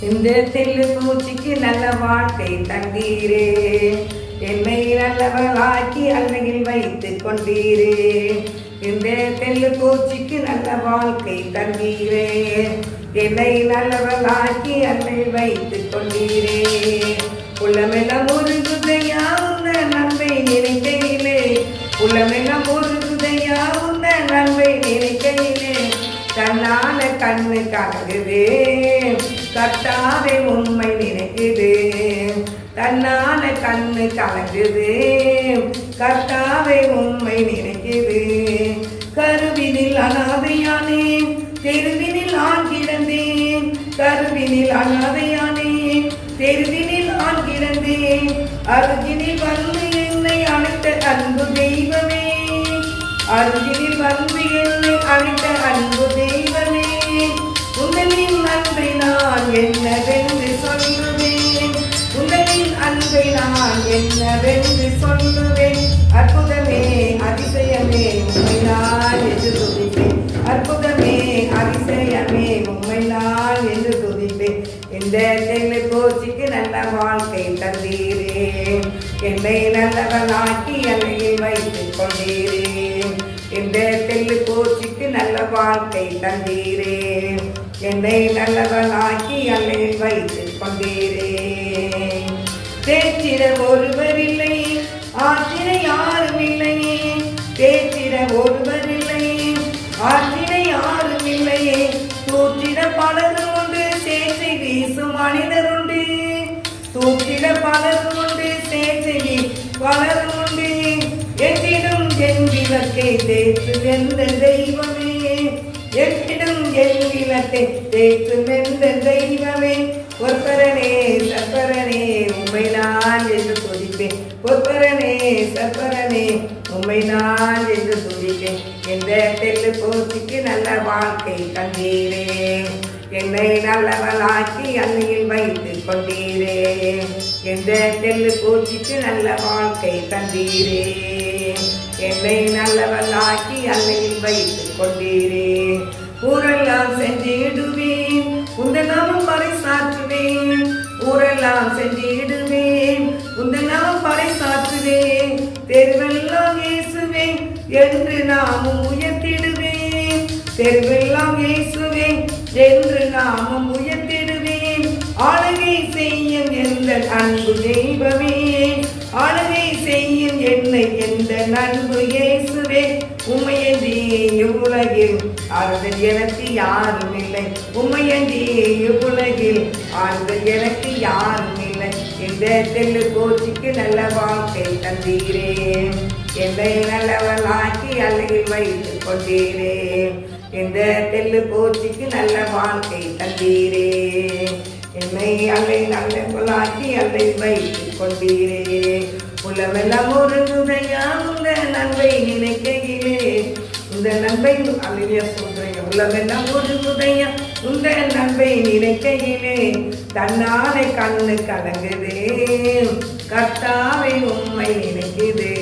இந்த தெல்லு பூச்சிக்கு நல்ல வாழ்க்கை தந்தீரே. என்னை நல்லவளாக்கி அன்னையில் வைத்து கொண்டீரே. இந்த தெல்லு பூச்சிக்கு நல்ல வாழ்க்கை தந்தீரே. என்னை நல்லவளாக்கி அன்னையில் வைத்து கொண்டீரே. உள்ளமெல்லாம் ஒரு குதையா உன்ன நன்மை நினைக்கையிலே. உள்ளமெல்லாம் ஒரு குதையா உன்ன நன்மை நினைக்கையிலே. தன்னால கண்ணு கலங்குது கத்தாவே உண்மை நினைக்குது. தன்னால கண்ணு கலங்குது. கத்தாவே உண்மை நினைக்குது. கருவினில் அனாதையானே தெருவினில் ஆண் கிடந்தேன். கருவினில் அனாதையானே தெருவினில் ஆண் கிடந்தேன். அருகினில் வந்து என்னை அழைத்த அன்பு தெய்வமே. அருகினில் என்னவென்று சொல்லுவேன். உங்களின் அன்பை நான் என்னவென்று சொல்லுவேன். அற்புதமே அதிசயமே உண்மை நான் என்று துதிப்பேன். அற்புதமே அதிசயமே உண்மை நான் என்று துதிப்பேன். இந்த தென்னை போச்சிக்கு நல்ல வாழ்க்கை தந்தீரே. என்னை நல்லவனாக்கி அலையில் வைத்துக் கொண்டீரே. இந்த தெல்லு போச்சிக்கு நல்ல வாழ்க்கை தந்தீரே. என்னை நல்லவனாக்கி அலையில் வைத்துக் கொண்டீரே. பேச்சிட ஒருவர் இல்லை ஆற்றிட யாரும் இல்லையே பேச்சிட ஒருவர் இல்லையே ஆற்றிட யாரும் இல்லையே தூற்றிட பலரும் உண்டு சேற்றை வீசும் மனிதர் உண்டு. தூற்றிட பலரும் உண்டு சேற்றை பலரும் உண்டு. எட்டிடும் என் விளக்கை தேற்று வெந்தது என் விளக்கை எந்த தெய்வமே பொற்பரனே சற்பரனே உண்மை நான் என்று துதிப்பேன். பொற்பரனே சற்பரனே உண்மை நான் என்று துதிப்பேன். எந்த தெல்லு போச்சிக்கு நல்ல வாழ்க்கை தந்தீரே. என்னை நல்லவளாக்கி அன்னையில் வைத்து கொண்டீரே. எந்த தெல்லு பூச்சிக்கு நல்ல வாழ்க்கை தந்தீரே. என்னை நல்லவளாக்கி அன்னையில் வைத்து கொண்டீரே. ஊரெல்லாம் சென்றிடுவேன். உந்த நாமம் பறை ஊரெல்லாம் சென்றிடுவேன். உந்த நாமம் பறை தெருவெல்லாம் இயேசுவேன் என்று நாமும் உயர்த்திடுவேன். தெருவெல்லாம் இயேசுவேன் என்று நாமும் உயர்த்திடுவேன். ஆளுகை செய்யும் எந்த அன்பு தெய்வமே? ஆளுகை செய்யும் என்னை எந்த அன்பு இயேசுவே உமையன்றி ஆண்கள் எனக்கு யாரும் இல்லை. உமையன்றி உலகில் ஆண்கள் எனக்கு யாரும் இல்லை. இந்த தெல்லு கோச்சிக்கு நல்ல வாழ்க்கை தந்தீரே. என்னை நல்லவளாக்கி அழகில் வைத்துக் கொண்டீரே. இந்த தெல்லு கோச்சிக்கு நல்ல வாழ்க்கை தந்தீரே. என்னை அல்லை நல்லவளாக்கி அல்லை வைத்துக் கொண்டீரே. உலவெல்லாம் ஒரு துணையா உந்த நன்மை நினைக்கையிலே. இந்த நன்மை அலைய உலகெல்லாம் ஒரு உதயம். உந்த நன்மை நினைக்கையிலே தன்னாலே கண்ணு கலங்குதே கர்த்தாவை உண்மை நினைக்குதே.